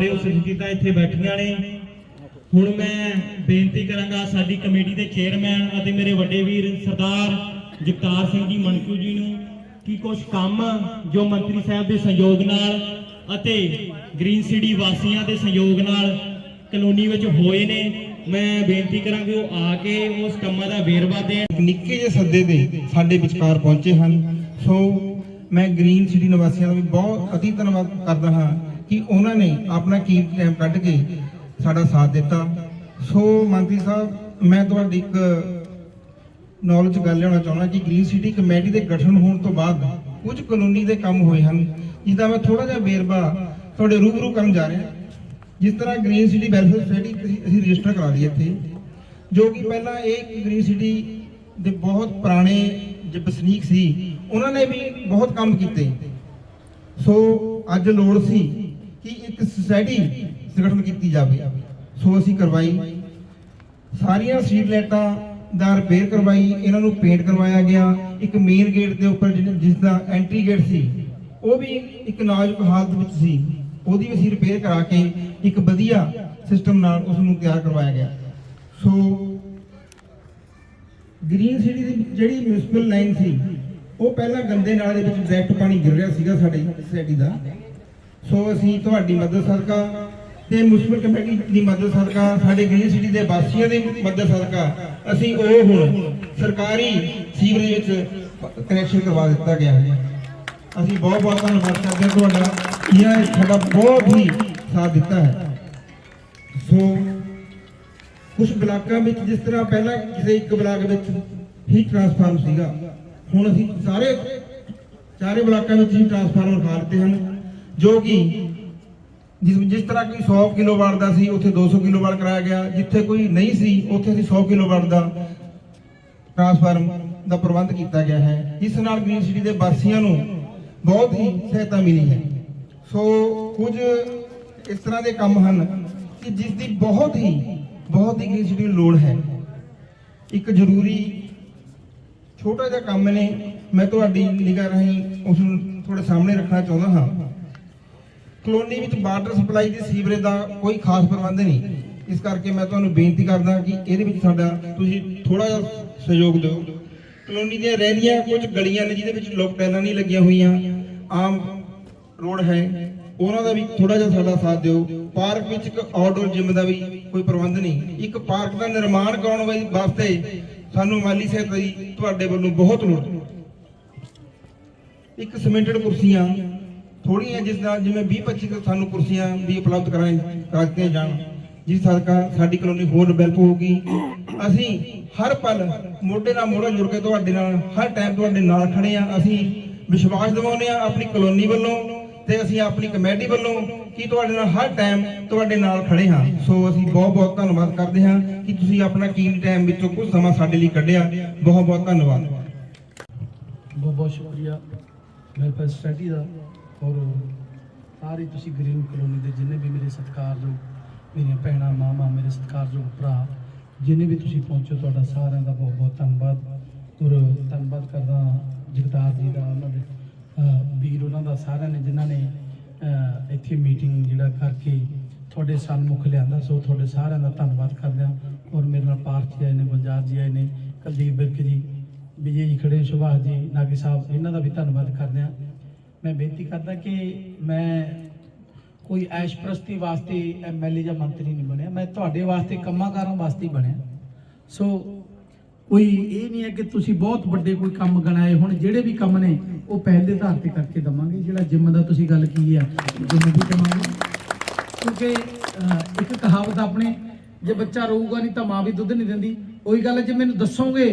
ਹੋਰ ਵੀ ਸਤਿਕਾਰਯੋਗ ਇੱਥੇ ਬੈਠੀਆਂ ਨੇ। ਹੁਣ ਮੈਂ ਬੇਨਤੀ ਕਰਾਂਗਾ ਸਾਡੀ ਕਮੇਟੀ ਦੇ ਚੇਅਰਮੈਨ ਅਤੇ ਮੇਰੇ ਵੱਡੇ ਵੀਰ ਸਰਦਾਰ ਜਗਤਾਰ ਸਿੰਘ ਜੀ ਮਣਕੂ ਜੀ ਨੂੰ ਕਿ ਕੁਝ ਕੰਮ ਜੋ ਮੰਤਰੀ ਸਾਹਿਬ ਦੇ ਸਹਿਯੋਗ ਨਾਲ ਅਤੇ ਗ੍ਰੀਨ ਸਿਟੀ ਵਾਸੀਆਂ ਦੇ ਸਹਿਯੋਗ ਨਾਲ ਕਲੋਨੀ ਵਿੱਚ ਹੋਏ ਨੇ। ਮੈਂ ਬੇਨਤੀ ਕਰਾਂਗਾ ਉਹ ਆ ਕੇ ਉਸ ਕੰਮਾਂ ਦਾ ਵੇਰਵਾ ਦੇਣ। ਨਿੱਕੇ ਜਿਹੇ ਸੱਦੇ ਦੇ ਸਾਡੇ ਵਿਚਕਾਰ ਪਹੁੰਚੇ ਹਨ। ਸੋ ਮੈਂ ਗ੍ਰੀਨ ਸਿਟੀ ਨਿਵਾਸੀਆਂ ਦਾ ਵੀ ਬਹੁਤ ਅਤੀ ਧੰਨਵਾਦ ਕਰਦਾ ਹਾਂ। ਕਿ ਉਹਨਾਂ ਨੇ ਆਪਣਾ ਕੀਮਤੀ ਟਾਈਮ ਕੱਢ ਕੇ ਸਾਡਾ ਸਾਥ ਦਿੱਤਾ। ਸੋ ਮੰਤਰੀ ਸਾਹਿਬ, ਮੈਂ ਤੁਹਾਡੀ ਇੱਕ ਨੌਲੇਜ ਗੱਲ ਲੈਣਾ ਚਾਹੁੰਦਾ ਕਿ ਗ੍ਰੀਨ ਸਿਟੀ ਕਮੇਟੀ ਦੇ ਗਠਨ ਹੋਣ ਤੋਂ ਬਾਅਦ ਕੁਝ ਕਾਨੂੰਨੀ ਦੇ ਕੰਮ ਹੋਏ ਹਨ ਜਿਹਦਾ ਮੈਂ ਥੋੜਾ ਜਿਹਾ ਵੇਰਵਾ ਤੁਹਾਡੇ ਰੂਬਰੂ ਕਰਨ ਜਾ ਰਿਹਾ। ਜਿਸ ਤਰ੍ਹਾਂ ਗ੍ਰੀਨ ਸਿਟੀ ਵੈਲਫੇਅਰ ਸੋਸਾਇਟੀ ਅਸੀਂ- ਰਜਿਸਟਰ ਕਰਾ ਲਈ ਇੱਥੇ, ਜੋ ਕਿ ਪਹਿਲਾਂ ਇਹ ਗ੍ਰੀਨ ਸਿਟੀ ਦੇ ਬਹੁਤ ਪੁਰਾਣੇ ਜੋ ਵਸਨੀਕ ਸੀ, ਉਹਨਾਂ ਨੇ ਵੀ ਬਹੁਤ ਕੰਮ ਕੀਤੇ। ਸੋ ਅੱਜ ਲੋੜ ਸੀ ਕਿ ਇੱਕ ਸੁਸਾਇਟੀ ਸੰਗਠਨ ਕੀਤੀ ਜਾਵੇ। ਸੋ ਅਸੀਂ ਕਰਵਾਈ। ਸਾਰੀਆਂ ਸਟਰੀਟ ਲਾਈਟਾਂ ਦਾ ਰਿਪੇਅਰ ਕਰਵਾਈ। ਇਹਨਾਂ ਨੂੰ ਪੇਂਟ ਕਰਵਾਇਆ ਗਿਆ। ਇੱਕ ਮੇਨ ਗੇਟ ਦੇ ਉੱਪਰ ਜਿਹਨੇ- ਜਿਸ ਦਾ ਐਂਟਰੀ ਗੇਟ ਸੀ, ਉਹ ਵੀ ਇੱਕ ਨਾਜ਼ੁਕ ਹਾਲਤ ਵਿੱਚ ਸੀ। ਉਹਦੀ ਵੀ ਅਸੀਂ ਰਿਪੇਅਰ ਕਰਾ ਕੇ ਇੱਕ ਵਧੀਆ ਸਿਸਟਮ ਨਾਲ ਉਸ ਨੂੰ ਤਿਆਰ ਕਰਵਾਇਆ ਗਿਆ। ਸੋ ਗ੍ਰੀਨ ਸਿਟੀ ਦੀ ਜਿਹੜੀ ਮਿਊਨਿਸਪਲ ਲਾਈਨ ਸੀ, ਉਹ ਪਹਿਲਾਂ ਗੰਦੇ ਨਾਲੇ ਦੇ ਵਿੱਚ ਡਾਇਰੈਕਟ ਪਾਣੀ ਗਿਰ ਰਿਹਾ ਸੀਗਾ ਸਾਡੇ ਸੋਸਾਇਟੀ ਦਾ। ਸੋ ਅਸੀਂ ਤੁਹਾਡੀ ਮਦਦ ਸਦਕਾ ਤੇ ਮਿਊਨਿਸਪਲ ਕਮੇਟੀ ਦੀ ਮਦਦ ਸਦਕਾ, ਸਾਡੇ ਗ੍ਰੀਨ ਸਿਟੀ ਦੇ ਵਾਸੀਆਂ ਦੀ ਮਦਦ ਸਦਕਾ, ਅਸੀਂ ਉਹ ਹੁਣ ਸਰਕਾਰੀ ਸੀਵਰੇਜ ਵਿੱਚ ਕਨੈਕਸ਼ਨ ਕਰਵਾ ਦਿੱਤਾ ਗਿਆ ਹੈ। ਅਸੀਂ ਬਹੁਤ ਬਹੁਤ ਧੰਨਵਾਦ ਕਰਦੇ ਹਾਂ ਤੁਹਾਡਾ ਇਹ ਸਾਡਾ ਬਹੁਤ ਹੀ ਸਾਥ ਦਿੱਤਾ ਹੈ। ਸੋ ਕੁਝ ਬਲਾਕਾਂ ਵਿੱਚ, ਜਿਸ ਤਰ੍ਹਾਂ ਪਹਿਲਾਂ ਕਿਸੇ ਇੱਕ ਬਲਾਕ ਵਿੱਚ ਹੀ ਟਰਾਂਸਫਾਰਮ ਸੀਗਾ, ਹੁਣ ਅਸੀਂ ਸਾਰੇ, ਚਾਰੇ ਬਲਾਕਾਂ ਵਿੱਚ ਹੀ ਟਰਾਂਸਫਾਰਮਰ ਖਾ ਦਿੱਤੇ ਹਨ। ਜੋ ਕਿ ਜਿਸ ਜਿਸ ਤਰ੍ਹਾਂ ਕੋਈ 100 ਕਿਲੋਵਾਟ ਦਾ ਸੀ, ਉੱਥੇ 200 ਕਿਲੋਵਾਟ ਕਰਾਇਆ ਗਿਆ। ਜਿੱਥੇ ਕੋਈ ਨਹੀਂ ਸੀ, ਉੱਥੇ ਅਸੀਂ 100 ਕਿਲੋਵਾਟ ਦਾ ਟਰਾਂਸਫਾਰਮ ਦਾ ਪ੍ਰਬੰਧ ਕੀਤਾ ਗਿਆ ਹੈ। ਇਸ ਨਾਲ ਗ੍ਰੀਨ ਸਿਟੀ ਦੇ ਵਾਸੀਆਂ ਨੂੰ ਬਹੁਤ ਹੀ ਸਹਾਇਤਾ ਮਿਲੀ ਹੈ। ਸੋ ਕੁਝ ਇਸ ਤਰ੍ਹਾਂ ਦੇ ਕੰਮ ਹਨ ਕਿ ਜਿਸ ਦੀ ਬਹੁਤ ਹੀ ਬਹੁਤ ਹੀ ਗ੍ਰੀਨ ਸਿਟੀ ਨੂੰ ਲੋੜ ਹੈ। ਇੱਕ ਜ਼ਰੂਰੀ ਛੋਟਾ ਜਿਹਾ ਕੰਮ ਨੇ, ਮੈਂ ਤੁਹਾਡੀ ਨਿਗਾਹ ਰਾਹੀਂ ਉਸ ਨੂੰ ਤੁਹਾਡੇ ਸਾਹਮਣੇ ਰੱਖਣਾ ਚਾਹੁੰਦਾ ਹਾਂ। ਕਲੋਨੀ ਵਿੱਚ ਵਾਟਰ ਸਪਲਾਈ ਦੀ ਸੀਵਰੇਜ ਦਾ ਕੋਈ ਖਾਸ ਪ੍ਰਬੰਧ ਨਹੀਂ। ਇਸ ਕਰਕੇ ਮੈਂ ਤੁਹਾਨੂੰ ਬੇਨਤੀ ਕਰਦਾ ਕਿ ਇਹਦੇ ਵਿੱਚ ਸਾਡਾ ਤੁਸੀਂ ਥੋੜਾ ਜਿਹਾ ਸਹਿਯੋਗ ਦਿਓ। ਕਲੋਨੀ ਦੀਆਂ ਰਹਿ ਕੁਝ ਗਲੀਆਂ ਨੇ ਜਿਹਦੇ ਵਿੱਚ ਲੋਕ ਟੈਲਾਂ ਨਹੀਂ ਲੱਗੀਆਂ ਹੋਈਆਂ। ਆਮ ਰੋਡ ਹੈ। ਉਹਨਾਂ ਦਾ ਵੀ ਥੋੜਾ ਜਿਹਾ ਸਾਡਾ ਸਾਥ ਦਿਓ। ਪਾਰਕ ਵਿੱਚ ਇੱਕ ਆਊਟਡੋਰ ਜਿਮ ਦਾ ਵੀ ਕੋਈ ਪ੍ਰਬੰਧ ਨਹੀਂ। ਇੱਕ ਪਾਰਕ ਦਾ ਨਿਰਮਾਣ ਕਰਾਉਣ ਵਾਸਤੇ ਸਾਨੂੰ ਮਾਲੀ ਸਹਾਇਤਾ ਦੀ ਤੁਹਾਡੇ ਵੱਲੋਂ ਬਹੁਤ ਲੋੜ। ਇੱਕ ਸਿਮੈਂਟਡ ਕੁਰਸੀਆਂ ਥੋੜੀਆਂ ਜਿਸ ਦਾ ਜਿਵੇਂ 20 25 ਸਾਨੂੰ ਕੁਰਸੀਆਂ ਵੀ ਉਪਲਬਧ ਕਰਾਈ ਕਰਾ ਦਿੱਤੀਆਂ ਜਾਣ, ਜਿਸ ਸਦਕਾ ਸਾਡੀ ਕਲੋਨੀ ਹੋਰ ਡਿਵੈਲਪ ਹੋਊਗੀ। ਅਸੀਂ ਹਰ ਪਲ ਮੋਢੇ ਨਾਲ ਮੋਢਾ ਜੁੜ ਕੇ ਤੁਹਾਡੇ ਨਾਲ, ਹਰ ਟਾਈਮ ਤੁਹਾਡੇ ਨਾਲ ਖੜੇ ਆ ਅਸੀਂ ਵਿਸ਼ਵਾਸ ਦਿਵਾਉਂਦੇ ਆ ਆਪਣੀ ਕਲੋਨੀ ਵੱਲੋਂ ਤੇ ਅਸੀਂ ਆਪਣੀ ਕਮੇਟੀ ਵੱਲੋਂ ਕਿ ਤੁਹਾਡੇ ਨਾਲ ਹਰ ਟਾਈਮ ਤੁਹਾਡੇ ਨਾਲ ਖੜੇ ਹਾਂ। ਸੋ ਅਸੀਂ ਬਹੁਤ ਬਹੁਤ ਧੰਨਵਾਦ ਕਰਦੇ ਹਾਂ ਕਿ ਤੁਸੀਂ ਆਪਣਾ ਕੀਮਤੀ ਟਾਈਮ ਵਿੱਚੋਂ ਕੁਝ ਸਮਾਂ ਸਾਡੇ ਲਈ ਕੱਢਿਆ। ਬਹੁਤ ਬਹੁਤ ਧੰਨਵਾਦ। ਬਹੁਤ ਬਹੁਤ ਸ਼ੁਕਰੀਆ। ਵੈਲਫੇਅਰ ਸੋਸਾਇਟੀ ਦਾ ਔਰ ਸਾਰੇ ਤੁਸੀਂ ਗ੍ਰੀਨ ਕਲੋਨੀ ਦੇ ਜਿੰਨੇ ਵੀ ਮੇਰੇ ਸਤਿਕਾਰਯੋਗ ਮੇਰੀਆਂ ਭੈਣਾਂ ਮਾਮਾ ਮੇਰੇ ਸਤਿਕਾਰਯੋਗ ਭਰਾ, ਜਿੰਨੇ ਵੀ ਤੁਸੀਂ ਪਹੁੰਚੋ ਤੁਹਾਡਾ ਸਾਰਿਆਂ ਦਾ ਬਹੁਤ ਬਹੁਤ ਧੰਨਵਾਦ। ਔਰ ਧੰਨਵਾਦ ਕਰਦਾ ਜਗਤਾਰ ਜੀ ਦਾ, ਉਹਨਾਂ ਦੇ ਵੀਰ ਉਹਨਾਂ ਦਾ, ਸਾਰਿਆਂ ਨੇ ਜਿਨ੍ਹਾਂ ਨੇ ਇੱਥੇ ਮੀਟਿੰਗ ਜਿਹੜਾ ਕਰਕੇ ਤੁਹਾਡੇ ਸਨਮੁਖ ਲਿਆਂਦਾ। ਸੋ ਤੁਹਾਡੇ ਸਾਰਿਆਂ ਦਾ ਧੰਨਵਾਦ ਕਰਦੇ ਹਾਂ। ਔਰ ਮੇਰੇ ਨਾਲ ਪਾਰਥ ਜੀ ਆਏ ਨੇ ਗੁਲਜ਼ਾਰ ਜੀ ਆਏ ਨੇ, ਕੁਲਦੀਪ ਬਿਰਕ ਜੀ, ਵਿਜੇ ਜੀ ਖੜੇ, ਸੁਭਾਸ਼ ਜੀ, ਨਾਗੀ ਸਾਹਿਬ, ਇਹਨਾਂ ਦਾ ਵੀ ਧੰਨਵਾਦ ਕਰਦੇ ਹਾਂ। ਮੈਂ ਬੇਨਤੀ ਕਰਦਾ ਕਿ ਮੈਂ ਕੋਈ ਐਸ਼ ਪ੍ਰਸਤੀ ਵਾਸਤੇ ਐਮਐਲਏ ਜਾਂ ਮੰਤਰੀ ਨਹੀਂ ਬਣਿਆ। ਮੈਂ ਤੁਹਾਡੇ ਵਾਸਤੇ ਕੰਮਾਂ ਕਾਰਾਂ ਵਾਸਤੇ ਬਣਿਆ। ਸੋ ਕੋਈ ਇਹ ਨਹੀਂ ਹੈ ਕਿ ਤੁਸੀਂ ਬਹੁਤ ਵੱਡੇ ਕੋਈ ਕੰਮ ਗਣਾਏ ਹੁਣ, ਜਿਹੜੇ ਵੀ ਕੰਮ ਨੇ, ਉਹ ਪਹਿਲ ਦੇ ਆਧਾਰ ਤੇ ਕਰਕੇ ਦਵਾਂਗੇ। ਜਿਹੜਾ ਜਿੰਮ ਦਾ ਤੁਸੀਂ ਗੱਲ ਕੀ ਆ, ਜਿੰਮ ਵੀ ਦਵਾਂਗੇ। ਕਿਉਂਕਿ ਇੱਕ ਕਹਾਵਤ ਆਪਣੇ, ਜੇ ਬੱਚਾ ਰੋਊਗਾ ਨਹੀਂ ਤਾਂ ਮਾਂ ਵੀ ਦੁੱਧ ਨਹੀਂ ਦਿੰਦੀ। ਉਹੀ ਗੱਲ ਹੈ, ਜੇ ਮੈਨੂੰ ਦੱਸੋਗੇ,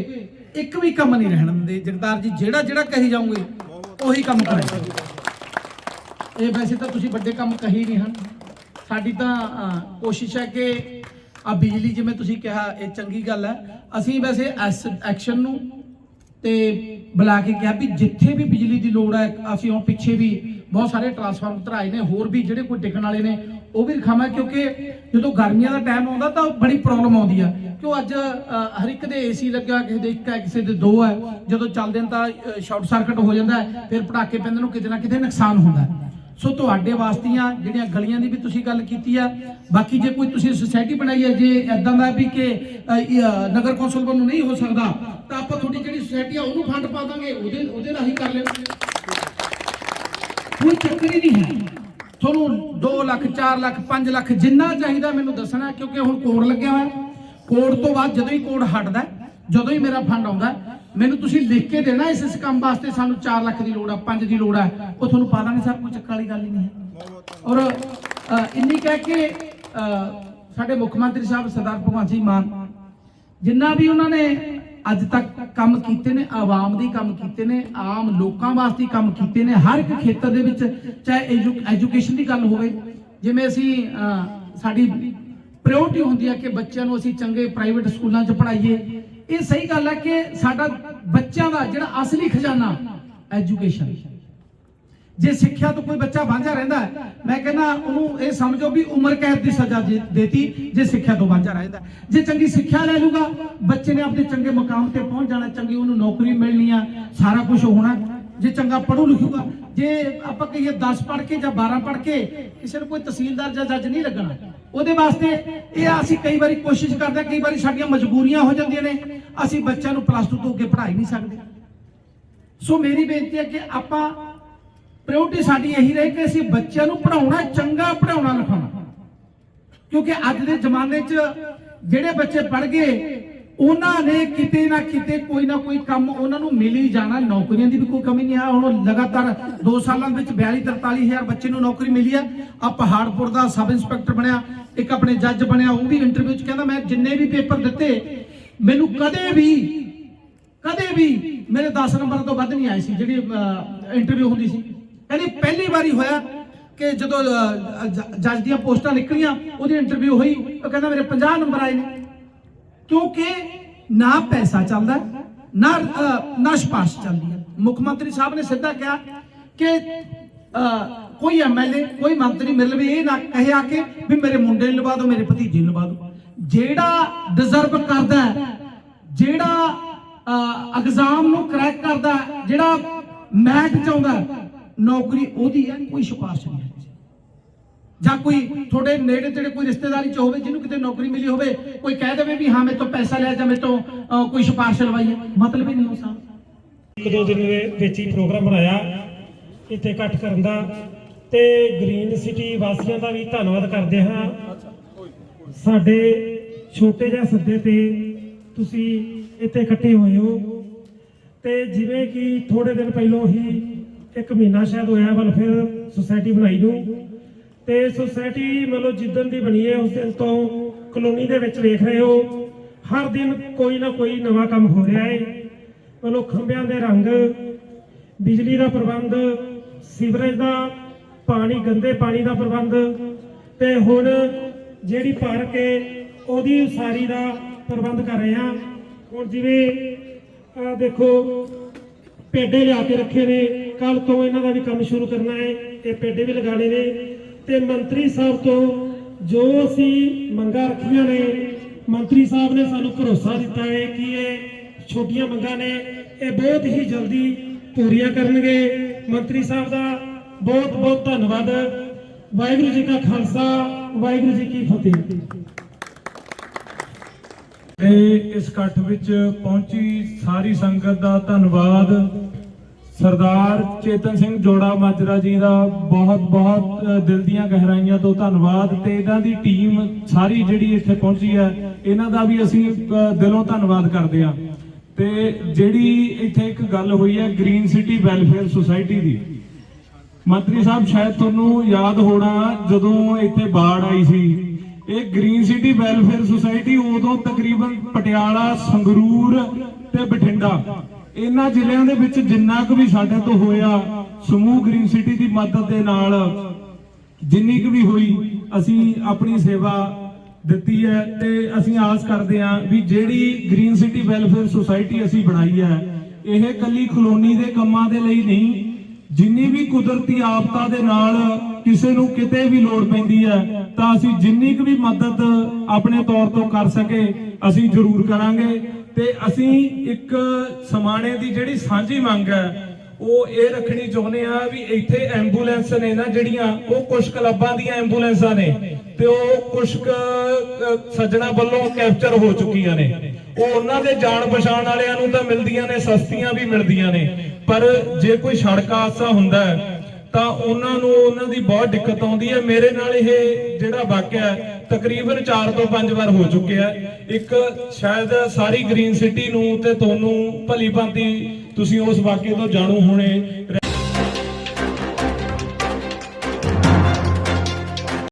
ਇੱਕ ਵੀ ਕੰਮ ਨਹੀਂ ਰਹਿਣ ਦਿੰਦੇ। ਜਗਤਾਰ ਜੀ ਜਿਹੜਾ ਜਿਹੜਾ ਕਹੀ ਜਾਓਗੇ ਉਹੀ ਕੰਮ ਕਰਾਂਗੇ। ਇਹ ਵੈਸੇ ਤਾਂ ਤੁਸੀਂ ਵੱਡੇ ਕੰਮ ਕਹੀ ਨਹੀਂ ਹਨ। ਸਾਡੀ ਤਾਂ ਕੋਸ਼ਿਸ਼ ਹੈ ਕਿ ਆ ਬਿਜਲੀ ਜਿਵੇਂ ਤੁਸੀਂ ਕਿਹਾ, ਇਹ ਚੰਗੀ ਗੱਲ ਹੈ। ਅਸੀਂ ਵੈਸੇ ਐਕਸ਼ਨ ਨੂੰ ਤੇ ਬੁਲਾ ਕੇ ਕਿਹਾ ਵੀ ਜਿੱਥੇ ਵੀ ਬਿਜਲੀ ਦੀ ਲੋੜ ਹੈ, ਅਸੀਂ ਉਹ ਪਿੱਛੇ ਵੀ ਬਹੁਤ ਸਾਰੇ ਟਰਾਂਸਫਾਰਮਰ ਧਰਾਏ ਨੇ, ਹੋਰ ਵੀ ਜਿਹੜੇ ਕੋਈ ਡਿੱਗਣ ਵਾਲੇ ਨੇ ਉਹ ਵੀ ਦਿਖਾਵਾਂ ਕਿਉਂਕਿ ਜਦੋਂ ਗਰਮੀਆਂ ਦਾ ਟਾਈਮ ਆਉਂਦਾ ਤਾਂ ਬੜੀ ਪ੍ਰੋਬਲਮ ਆਉਂਦੀ ਆ। ਕਿਉਂ ਅੱਜ ਹਰ ਇੱਕ ਦੇ ਏਸੀ ਲੱਗਾ ਕਿਸੇ ਦੇ ਇੱਕ ਹੈ, ਕਿਸੇ ਦੇ ਦੋ ਹੈ। ਜਦੋਂ ਚੱਲਦੇ ਨੇ ਤਾਂ ਸ਼ਾਰਟ ਸਰਕਟ ਹੋ ਜਾਂਦਾ ਫਿਰ ਪਟਾਕੇ ਪੈਂਦੇ ਨੂੰ ਕਿਤੇ ਨਾ ਕਿਤੇ ਨੁਕਸਾਨ ਹੁੰਦਾ ਸੋ ਤੁਹਾਡੇ ਵਾਸਤੀਆਂ, ਜਿਹੜੀਆਂ ਗਲੀਆਂ ਦੀ ਵੀ ਤੁਸੀਂ ਗੱਲ ਕੀਤੀ ਆ, ਬਾਕੀ ਜੇ ਕੋਈ ਤੁਸੀਂ ਸੁਸਾਇਟੀ ਬਣਾਈ ਹੈ ਜੇ ਐਦਾਂ ਦਾ ਵੀ ਕਿ ਨਗਰ ਕੌਂਸਲ ਵੱਲੋਂ ਨਹੀਂ ਹੋ ਸਕਦਾ, ਤਾਂ ਆਪਾਂ ਤੁਹਾਡੀ ਜਿਹੜੀ ਸੁਸਾਇਟੀ ਆ, ਉਹਨੂੰ ਫੰਡ ਪਾ ਦਾਂਗੇ, ਉਹਦੇ ਉਹਦੇ ਰਾਹੀਂ ਕਰ ਲਿਓ। ਕੋਈ ਚੱਕਰ ਹੀ ਨਹੀਂ ਹੈ। ਤੁਹਾਨੂੰ 2 ਲੱਖ 4 ਲੱਖ 5 ਲੱਖ ਜਿੰਨਾ ਚਾਹੀਦਾ ਮੈਨੂੰ ਦੱਸਣਾ ਕਿਉਂਕਿ ਹੁਣ ਕੋਡ ਲੱਗਿਆ ਹੋਇਆ। ਕੋਡ ਤੋਂ ਬਾਅਦ ਜਦੋਂ ਹੀ ਕੋਡ ਹਟਦਾ ਜਦੋਂ ਹੀ ਮੇਰਾ ਫੰਡ ਆਉਂਦਾ ਮੈਨੂੰ ਤੁਸੀਂ ਲਿਖ ਕੇ ਦੇਣਾ ਇਸ ਇਸ ਕੰਮ ਵਾਸਤੇ ਸਾਨੂੰ 4 ਲੱਖ ਦੀ ਲੋੜ ਆ 5 ਦੀ ਲੋੜ ਆ, ਉਹ ਤੁਹਾਨੂੰ ਪਾ ਦਾਂਗੇ ਸਰ, ਕੋਈ ਚੱਕਰ ਵਾਲੀ ਗੱਲ ਹੀ ਨਹੀਂ ਹੈ। ਔਰ ਇੰਨੀ ਕਹਿ ਕੇ ਸਾਡੇ ਮੁੱਖ ਮੰਤਰੀ ਸਾਹਿਬ ਸਰਦਾਰ ਭਗਵੰਤ ਸਿੰਘ ਮਾਨ, ਜਿੰਨਾ ਵੀ ਉਹਨਾਂ ਨੇ ਅੱਜ ਤੱਕ ਕੰਮ ਕੀਤੇ ਨੇ, ਆਵਾਮ ਦੀ ਕੰਮ ਕੀਤੇ ਨੇ, ਆਮ ਲੋਕਾਂ ਵਾਸਤੇ ਕੰਮ ਕੀਤੇ ਨੇ, ਹਰ ਇੱਕ ਖੇਤਰ ਦੇ ਵਿੱਚ, ਚਾਹੇ ਐਜੂਕੇਸ਼ਨ ਦੀ ਗੱਲ ਹੋਵੇ, ਜਿਵੇਂ ਅਸੀਂ ਸਾਡੀ ਪ੍ਰਾਇੋਰਟੀ ਹੁੰਦੀ ਹੈ ਕਿ ਬੱਚਿਆਂ ਨੂੰ ਅਸੀਂ ਚੰਗੇ ਪ੍ਰਾਈਵੇਟ ਸਕੂਲਾਂ 'ਚ ਪੜ੍ਹਾਈਏ। ਇਹ ਸਹੀ ਗੱਲ ਹੈ ਕਿ ਸਾਡਾ ਬੱਚਿਆਂ ਦਾ ਜਿਹੜਾ ਅਸਲੀ ਖਜ਼ਾਨਾ ਐਜੂਕੇਸ਼ਨ ਜੇ ਸਿੱਖਿਆ ਤੋਂ ਕੋਈ ਬੱਚਾ ਵਾਂਝਾ ਰਹਿੰਦਾ ਹੈ, ਮੈਂ ਕਹਿੰਦਾ ਉਹਨੂੰ ਇਹ ਸਮਝੋ ਵੀ ਉਮਰ ਕੈਦ ਦੀ ਸਜ਼ਾ ਦੇ- ਦੇਤੀ ਜੇ ਸਿੱਖਿਆ ਤੋਂ ਵਾਂਝਾ ਰਹਿੰਦਾ ਜੇ ਚੰਗੀ ਸਿੱਖਿਆ ਲੈ ਲੂਗਾ ਬੱਚੇ ਨੇ ਆਪਣੇ ਚੰਗੇ ਮੁਕਾਮ ਤੇ ਪਹੁੰਚ ਜਾਣਾ ਚੰਗੀ ਉਹਨੂੰ ਨੌਕਰੀ ਮਿਲਣੀ ਆ ਸਾਰਾ ਕੁਝ ਹੋਣਾ। ਜੇ ਚੰਗਾ ਪੜ੍ਹੂ ਲਿਖੂਗਾ ਜੇ ਆਪਾਂ ਕਹੀਏ 10 ਪੜ੍ਹ ਕੇ ਜਾਂ 12 ਪੜ੍ਹ ਕੇ ਕਿਸੇ ਨੂੰ ਕੋਈ ਤਹਿਸੀਲਦਾਰ ਜਾਂ ਜੱਜ ਨਹੀਂ ਲੱਗਣਾ ਉਹਦੇ ਵਾਸਤੇ ਇਹ ਅਸੀਂ ਕਈ ਵਾਰੀ ਕੋਸ਼ਿਸ਼ ਕਰਦੇ ਕਈ ਵਾਰੀ ਸਾਡੀਆਂ ਮਜਬੂਰੀਆਂ ਹੋ ਜਾਂਦੀਆਂ ਨੇ ਅਸੀਂ ਬੱਚਿਆਂ ਨੂੰ ਪਲੱਸ 2 ਤੋਂ ਅੱਗੇ ਪੜ੍ਹਾਈ ਨਹੀਂ ਸਕਦੇ। ਸੋ ਮੇਰੀ ਬੇਨਤੀ ਹੈ ਕਿ ਆਪਾਂ ਪ੍ਰਾਇੋਰਟੀ ਸਾਡੀ ਇਹੀ ਰਹੀ ਕਿ ਅਸੀਂ ਬੱਚਿਆਂ ਨੂੰ ਪੜਾਉਣਾ ਚੰਗਾ ਪੜਾਉਣਾ ਲਿਖਾਉਣਾ। ਕਿਉਂਕਿ ਅੱਜ ਦੇ ਜ਼ਮਾਨੇ 'ਚ ਜਿਹੜੇ ਬੱਚੇ ਪੜ ਗਏ, ਉਹਨਾਂ ਨੇ ਕਿਤੇ ਨਾ ਕਿਤੇ ਕੋਈ ਨਾ ਕੋਈ ਕੰਮ ਉਹਨਾਂ ਨੂੰ ਮਿਲ ਹੀ ਜਾਣਾ। ਨੌਕਰੀਆਂ ਦੀ ਵੀ ਕੋਈ ਕਮੀ ਨਹੀਂ ਆ। ਹੁਣ ਲਗਾਤਾਰ 2 ਸਾਲਾਂ ਵਿੱਚ 42 43 ਹਜ਼ਾਰ ਬੱਚੇ ਨੂੰ ਨੌਕਰੀ ਮਿਲੀ ਆ। ਆ ਪਹਾੜਪੁਰ ਦਾ ਸਬ ਇੰਸਪੈਕਟਰ ਬਣਿਆ, ਇੱਕ ਆਪਣੇ ਜੱਜ ਬਣਿਆ, ਉਹ ਵੀ ਇੰਟਰਵਿਊ 'ਚ ਕਹਿੰਦਾ, ਮੈਂ ਜਿੰਨੇ ਵੀ ਪੇਪਰ ਦਿੱਤੇ, ਮੈਨੂੰ ਕਦੇ ਵੀ ਕਦੇ ਵੀ ਮੇਰੇ 10 ਨੰਬਰ ਤੋਂ ਵੱਧ ਨਹੀਂ ਆਏ ਸੀ, ਜਿਹੜੀ ਇੰਟਰਵਿਊ ਹੁੰਦੀ ਸੀ। ਕਹਿੰਦੀ ਪਹਿਲੀ ਵਾਰੀ ਹੋਇਆ ਕਿ ਜਦੋਂ ਜੱਜ ਦੀਆਂ ਪੋਸਟਾਂ ਨਿਕਲੀਆਂ ਉਹਦੀ ਇੰਟਰਵਿਊ ਹੋਈ ਉਹ ਕਹਿੰਦਾ ਮੇਰੇ 50 ਨੰਬਰ ਆਏ ਨੇ। ਕਿਉਂਕਿ ਨਾ ਪੈਸਾ ਚੱਲਦਾ ਨਾ ਅਹ, ਨਾ ਸਿਫਾਰਿਸ਼ ਚੱਲਦੀ ਹੈ। ਮੁੱਖ ਮੰਤਰੀ ਸਾਹਿਬ ਨੇ ਸਿੱਧਾ ਕਿਹਾ ਕਿ ਅਹ, ਕੋਈ ਐਮਐਲਏ ਕੋਈ ਮੰਤਰੀ ਮੇਰੇ ਲਈ ਇਹ ਨਾ ਕਹੇ ਆ ਕੇ ਵੀ ਮੇਰੇ ਮੁੰਡੇ ਨੂੰ ਲਵਾ ਦਿਓ ਮੇਰੇ ਭਤੀਜੇ ਨੂੰ ਲਵਾ ਦਿਓ। ਜਿਹੜਾ ਡਿਜ਼ਰਵ ਕਰਦਾ ਜਿਹੜਾ ਐਗਜ਼ਾਮ ਨੂੰ ਕਰੈਕ ਕਰਦਾ ਜਿਹੜਾ ਮੈਟ ਚਾਹੁੰਦਾ ਹੈ, ਨੌਕਰੀ ਉਹਦੀ ਹੈ ਕੋਈ ਸਿਫਾਰਿਸ਼ ਨਹੀਂ ਹੈ। ਜਾਂ ਕੋਈ ਤੁਹਾਡੇ ਨੇੜੇ ਤੇੜੇ ਕੋਈ ਰਿਸ਼ਤੇਦਾਰੀ ਚ ਹੋਵੇ, ਜਿਹਨੂੰ ਕਿਤੇ ਨੌਕਰੀ ਮਿਲੀ ਹੋਵੇ, ਕੋਈ ਕਹਿ ਦੇਵੇ ਵੀ ਹਾਂ, ਮੇਰੇ ਤੋਂ ਪੈਸਾ ਲਿਆ ਜਾਂ ਮੇਰੇ ਤੋਂ ਕੋਈ ਸਿਫਾਰਿਸ਼ ਲਵਾਈ ਹੈ। ਮਤਲਬ ਹੀ ਨਹੀਂ ਹੋ ਸਕਦਾ ਇੱਕ ਦੋ ਦਿਨ ਦੇ ਵਿੱਚ ਹੀ ਪ੍ਰੋਗਰਾਮ ਬਣਾਇਆ, ਇੱਥੇ ਇਕੱਠ ਕਰਨ ਦਾ। ਤੇ ਗ੍ਰੀਨ ਸਿਟੀ ਵਾਸੀਆਂ ਦਾ ਵੀ ਧੰਨਵਾਦ ਕਰਦੇ ਹਾਂ। ਸਾਡੇ ਛੋਟੇ ਜਿਹੇ ਸੱਦੇ ਤੇ ਤੁਸੀਂ ਇੱਥੇ ਇਕੱਠੇ ਹੋਏ ਹੋ। ਤੇ ਜਿਵੇਂ ਕਿ ਥੋੜੇ ਦਿਨ ਪਹਿਲਾਂ ਹੀ ਇੱਕ ਮਹੀਨਾ ਸ਼ਾਇਦ ਹੋਇਆ ਵੈਲਫੇਅਰ ਸੁਸਾਇਟੀ ਬਣਾਈ ਨੂੰ। ਤੇ ਸੁਸਾਇਟੀ ਮਤਲਬ ਜਿੱਦਣ ਦੀ ਬਣੀ ਹੈ, ਉਸ ਦਿਨ ਤੋਂ ਕਲੋਨੀ ਦੇ ਵਿੱਚ ਵੇਖ ਰਹੇ ਹੋ, ਹਰ ਦਿਨ ਕੋਈ ਨਾ ਕੋਈ ਨਵਾਂ ਕੰਮ ਹੋ ਰਿਹਾ ਹੈ। ਮਤਲਬ ਖੰਭਿਆਂ ਦੇ ਰੰਗ, ਬਿਜਲੀ ਦਾ ਪ੍ਰਬੰਧ, ਸੀਵਰੇਜ ਦਾ ਪਾਣੀ, ਗੰਦੇ ਪਾਣੀ ਦਾ ਪ੍ਰਬੰਧ। ਤੇ ਹੁਣ ਜਿਹੜੀ ਪਾਰਕ ਹੈ, ਉਹਦੀ ਉਸਾਰੀ ਦਾ ਪ੍ਰਬੰਧ ਕਰ ਰਹੇ ਹਾਂ। ਹੁਣ ਜਿਵੇਂ ਦੇਖੋ, ਪੇਡੇ ਲਿਆ ਕੇ ਰੱਖੇ ਨੇ। ਕੱਲ ਤੋਂ ਇਹਨਾਂ ਦਾ ਵੀ ਕੰਮ ਸ਼ੁਰੂ ਕਰਨਾ ਹੈ, ਇਹ ਪੇਡੇ ਵੀ ਲਗਾਣੇ ਨੇ। ਤੇ ਮੰਤਰੀ ਸਾਹਿਬ ਤੋਂ ਜੋ ਅਸੀਂ ਮੰਗਾਂ ਰੱਖੀਆਂ ਨੇ, ਮੰਤਰੀ ਸਾਹਿਬ ਨੇ ਸਾਨੂੰ ਭਰੋਸਾ ਦਿੱਤਾ ਹੈ ਕਿ ਇਹ ਛੋਟੀਆਂ ਮੰਗਾਂ ਨੇ, ਇਹ ਬਹੁਤ ਹੀ ਜਲਦੀ ਪੂਰੀਆਂ ਕਰਨਗੇ। ਮੰਤਰੀ ਸਾਹਿਬ ਦਾ ਬਹੁਤ ਬਹੁਤ ਧੰਨਵਾਦ। ਵਾਹਿਗੁਰੂ ਜੀ ਕਾ ਖਾਲਸਾ, ਵਾਹਿਗੁਰੂ ਜੀ ਕੀ ਫਤਿਹ। ਤੇ ਇਸ ਇਕੱਠ ਵਿੱਚ ਪਹੁੰਚੀ ਸਾਰੀ ਸੰਗਤ ਦਾ ਧੰਨਵਾਦ। ਸਰਦਾਰ ਚੇਤਨ ਸਿੰਘ ਜੋੜਾ ਮਾਜਰਾ ਜੀ ਦਾ ਬਹੁਤ ਬਹੁਤ ਦਿਲ ਦੀਆਂ ਗਹਿਰਾਈਆਂ ਤੋਂ ਧੰਨਵਾਦ ਤੇ ਇਹਨਾਂ ਦੀ ਟੀਮ ਸਾਰੀ ਜਿਹੜੀ ਇੱਥੇ ਪਹੁੰਚੀ ਹੈ, ਇਹਨਾਂ ਦਾ ਵੀ ਅਸੀਂ ਦਿਲੋਂ ਧੰਨਵਾਦ ਕਰਦੇ ਹਾਂ। ਤੇ ਜਿਹੜੀ ਇੱਥੇ ਇੱਕ ਗੱਲ ਹੋਈ ਹੈ ਗ੍ਰੀਨ ਸਿਟੀ ਵੈਲਫੇਅਰ ਸੁਸਾਇਟੀ ਦੀ। ਮੰਤਰੀ ਸਾਹਿਬ, ਸ਼ਾਇਦ ਤੁਹਾਨੂੰ ਯਾਦ ਹੋਣਾ ਜਦੋਂ ਇੱਥੇ ਬਾੜ ਆਈ ਸੀ। ਇਹ ਗ੍ਰੀਨ ਸਿਟੀ ਵੈਲਫੇਅਰ ਸੁਸਾਇਟੀ ਉਦੋਂ ਤਕਰੀਬਨ ਪਟਿਆਲਾ, ਸੰਗਰੂਰ ਤੇ ਬਠਿੰਡਾ ਇਹਨਾਂ ਜ਼ਿਲ੍ਹਿਆਂ ਦੇ ਵਿੱਚ ਜਿੰਨਾ ਕੁ ਵੀ ਸਾਡੇ ਤੋਂ ਹੋਇਆ, ਸਮੂਹ ਗ੍ਰੀਨ ਸਿਟੀ ਦੀ ਮਦਦ ਦੇ ਨਾਲ ਜਿੰਨੀ ਕੁ ਵੀ ਹੋਈ, ਅਸੀਂ ਆਪਣੀ ਸੇਵਾ ਦਿੱਤੀ ਹੈ ਤੇ ਅਸੀਂ ਆਸ ਕਰਦੇ ਹਾਂ ਵੀ ਜਿਹੜੀ ਗ੍ਰੀਨ ਸਿਟੀ ਵੈਲਫੇਅਰ ਸੁਸਾਇਟੀ ਅਸੀਂ ਬਣਾਈ ਹੈ, ਇਹ ਕੱਲੀ ਕਲੋਨੀ ਦੇ ਕੰਮਾਂ ਦੇ ਲਈ ਨਹੀਂ, ਜਿੰਨੀ ਵੀ ਕੁਦਰਤੀ ਆਫਤਾਂ ਦੇ ਨਾਲ ਕਿਸੇ ਨੂੰ ਕਿਤੇ ਵੀ ਲੋੜ ਪੈਂਦੀ ਹੈ, ਤਾਂ ਅਸੀਂ ਜਿੰਨੀ ਕੁ ਵੀ ਮਦਦ ਆਪਣੇ ਤੌਰ ਤੋਂ ਕਰ ਸਕੇ, ਅਸੀਂ ਜ਼ਰੂਰ ਕਰਾਂਗੇ। ਤੇ ਅਸੀਂ ਇੱਕ ਸਮਾਣੇ ਦੀ ਜਿਹੜੀ ਸਾਂਝੀ ਮੰਗ ਹੈ, ਉਹ ਇਹ ਰੱਖਣੀ ਚਾਹੁੰਦੇ ਆ ਵੀ ਇੱਥੇ ਐਂਬੂਲੈਂਸ ਨੇ ਨਾ ਜਿਹੜੀਆਂ, ਉਹ ਕੁਝ ਕਲੱਬਾਂ ਦੀਆਂ ਐਂਬੂਲੈਂਸਾਂ ਨੇ ਤੇ ਉਹ ਕੁਝ ਸੱਜਣਾ ਵੱਲੋਂ ਕੈਪਚਰ ਹੋ ਚੁੱਕੀਆਂ ਨੇ। ਉਹ ਉਹਨਾਂ ਦੇ ਜਾਣ ਪਛਾਣ ਵਾਲਿਆਂ ਨੂੰ ਤਾਂ ਮਿਲਦੀਆਂ ਨੇ, ਸਸਤੀਆਂ ਵੀ ਮਿਲਦੀਆਂ ਨੇ। ਪਰ ਜੇ ਕੋਈ ਸੜਕ ਹਾਦਸਾ ਹੁੰਦਾ ਹੈ, ਤਾਂ ਉਹਨਾਂ ਨੂੰ ਉਹਨਾਂ ਦੀ ਬਹੁਤ ਦਿੱਕਤ ਆਉਂਦੀ ਹੈ। ਮੇਰੇ ਨਾਲ ਇਹ ਜਿਹੜਾ ਵਾਕਿਆ ਤਕਰੀਬਨ 4 ਤੋਂ 5 ਵਾਰ ਹੋ ਚੁੱਕਿਆ ਹੈ। ਇੱਕ ਸ਼ਾਇਦ ਸਾਰੀ ਗ੍ਰੀਨ ਸਿਟੀ ਨੂੰ ਤੇ ਤੁਹਾਨੂੰ ਭਲੀ ਭਾਂਤੀ ਤੁਸੀਂ ਉਸ ਵਾਕਿਏ ਤੋਂ ਜਾਣੂ ਹੋਣੇ